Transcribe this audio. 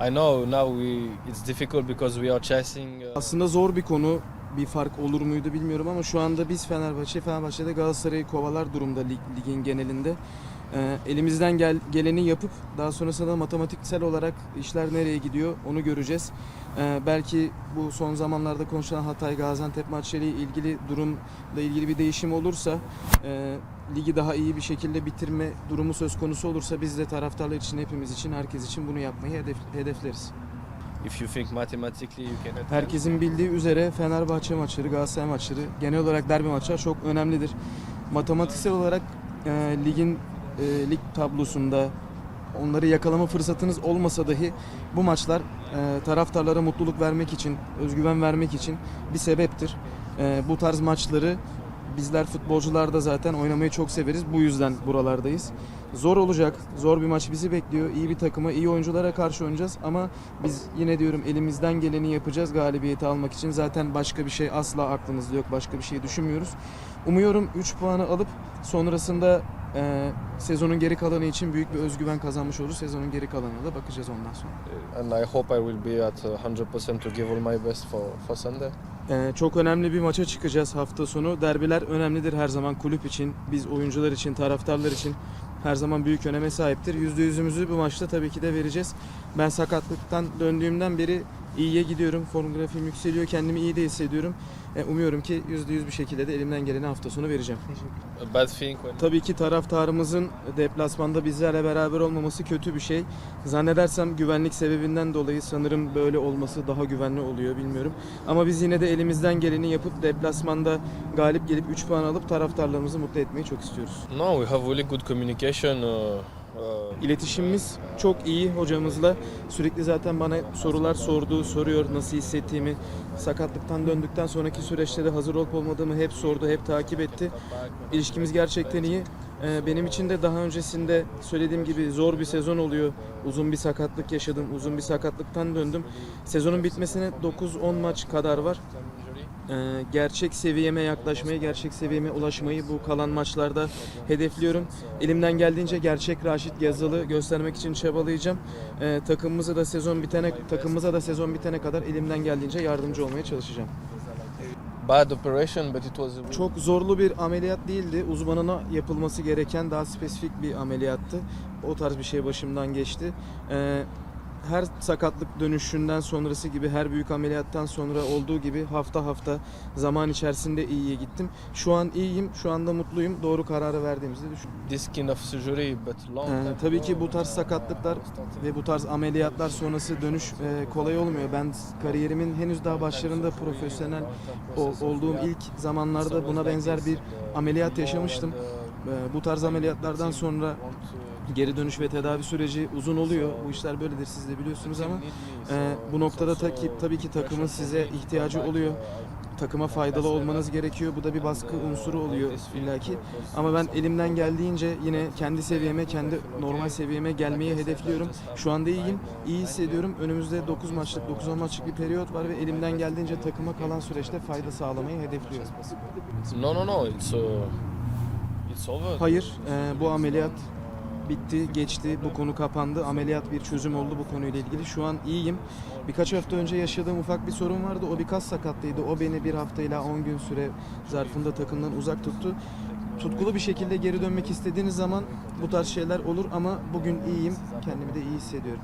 I know now we it's difficult because we are chasing. Uh, Aslında zor bir konu. Bir fark olur muydu bilmiyorum ama şu anda biz Fenerbahçe, Fenerbahçe'de Galatasaray'ı kovalar durumda lig, ligin genelinde. Ee, elimizden gel, geleni yapıp daha sonrasında matematiksel olarak işler nereye gidiyor onu göreceğiz. Ee, belki bu son zamanlarda konuşulan Hatay Gaziantep maçları ile ilgili durumla ilgili bir değişim olursa e, ligi daha iyi bir şekilde bitirme durumu söz konusu olursa biz de taraftarlar için hepimiz için herkes için bunu yapmayı hedef, hedefleriz. if you think mathematically you cannot. Herkesin bildiği üzere Fenerbahçe maçları, Galatasaray maçları, genel olarak derbi maçlar çok önemlidir. Matematiksel olarak e, ligin e, lig tablosunda onları yakalama fırsatınız olmasa dahi bu maçlar e, taraftarlara mutluluk vermek için, özgüven vermek için bir sebeptir. E, bu tarz maçları bizler futbolcular da zaten oynamayı çok severiz. Bu yüzden buralardayız. Zor olacak. Zor bir maç bizi bekliyor. İyi bir takıma, iyi oyunculara karşı oynayacağız ama biz yine diyorum elimizden geleni yapacağız galibiyeti almak için. Zaten başka bir şey asla aklımızda yok. Başka bir şey düşünmüyoruz. Umuyorum 3 puanı alıp sonrasında e, sezonun geri kalanı için büyük bir özgüven kazanmış oluruz. Sezonun geri kalanına da bakacağız ondan sonra. And I hope I will be at uh, 100% to give all my best for for Sunday. Ee, çok önemli bir maça çıkacağız hafta sonu. Derbiler önemlidir her zaman kulüp için, biz oyuncular için, taraftarlar için her zaman büyük öneme sahiptir. Yüzde yüzümüzü bu maçta tabii ki de vereceğiz. Ben sakatlıktan döndüğümden beri iyiye gidiyorum. Form grafiğim yükseliyor, kendimi iyi de hissediyorum. Ee, umuyorum ki yüzde yüz bir şekilde de elimden geleni hafta sonu vereceğim. Bad when Tabii ki taraftarımızın deplasmanda bizlerle beraber olmaması kötü bir şey. Zannedersem güvenlik sebebinden dolayı sanırım böyle olması daha güvenli oluyor bilmiyorum. Ama biz yine de elimizden geleni yapıp deplasmanda galip gelip 3 puan alıp taraftarlarımızı mutlu etmeyi çok istiyoruz. no, we have really good communication. Uh, İletişimimiz çok iyi hocamızla. Sürekli zaten bana sorular sordu, soruyor nasıl hissettiğimi. Sakatlıktan döndükten sonraki süreçte de hazır olup olmadığımı hep sordu, hep takip etti. İlişkimiz gerçekten iyi. Ee, Benim için de daha öncesinde söylediğim gibi zor bir sezon oluyor. Uzun bir sakatlık yaşadım, uzun bir sakatlıktan döndüm. Sezonun bitmesine 9-10 maç kadar var. Ee, gerçek seviyeme yaklaşmayı, gerçek seviyeme ulaşmayı bu kalan maçlarda hedefliyorum. Elimden geldiğince gerçek Raşit Yazılı göstermek için çabalayacağım. Ee, takımımıza da sezon bitene takımımıza da sezon bitene kadar elimden geldiğince yardımcı olmaya çalışacağım. bad operation, but it was. Çok zorlu bir ameliyat değildi. Uzmanına yapılması gereken daha spesifik bir ameliyattı. O tarz bir şey başımdan geçti. Ee, her sakatlık dönüşünden sonrası gibi her büyük ameliyattan sonra olduğu gibi hafta hafta zaman içerisinde iyiye gittim. Şu an iyiyim, şu anda mutluyum. Doğru kararı verdiğimizi düşünüyorum. this kind of surgery, but long Ee, tabii ki bu tarz sakatlıklar ve bu tarz ameliyatlar sonrası dönüş e, kolay olmuyor. Ben kariyerimin henüz daha başlarında profesyonel o- olduğum ilk zamanlarda buna benzer bir ameliyat yaşamıştım. Ee, bu tarz ameliyatlardan sonra geri dönüş ve tedavi süreci uzun oluyor. Bu işler böyledir siz de biliyorsunuz ama e, bu noktada ta tabii ki takımın size ihtiyacı oluyor. Takıma faydalı olmanız gerekiyor. Bu da bir baskı unsuru oluyor illaki. Ama ben elimden geldiğince yine kendi seviyeme, kendi normal seviyeme gelmeyi hedefliyorum. Şu anda iyiyim, iyi hissediyorum. Önümüzde 9 maçlık, 9-10 maçlık bir periyot var ve elimden geldiğince takıma kalan süreçte fayda sağlamayı hedefliyorum. No, no, no. It's uh, it's over. Hayır, e, bu ameliyat bitti, geçti. Bu konu kapandı. Ameliyat bir çözüm oldu bu konuyla ilgili. Şu an iyiyim. Birkaç hafta önce yaşadığım ufak bir sorun vardı. O bir kas sakatlığıydı. O beni bir haftayla 10 gün süre zarfında takımdan uzak tuttu. Tutkulu bir şekilde geri dönmek istediğiniz zaman bu tarz şeyler olur ama bugün iyiyim. Kendimi de iyi hissediyorum.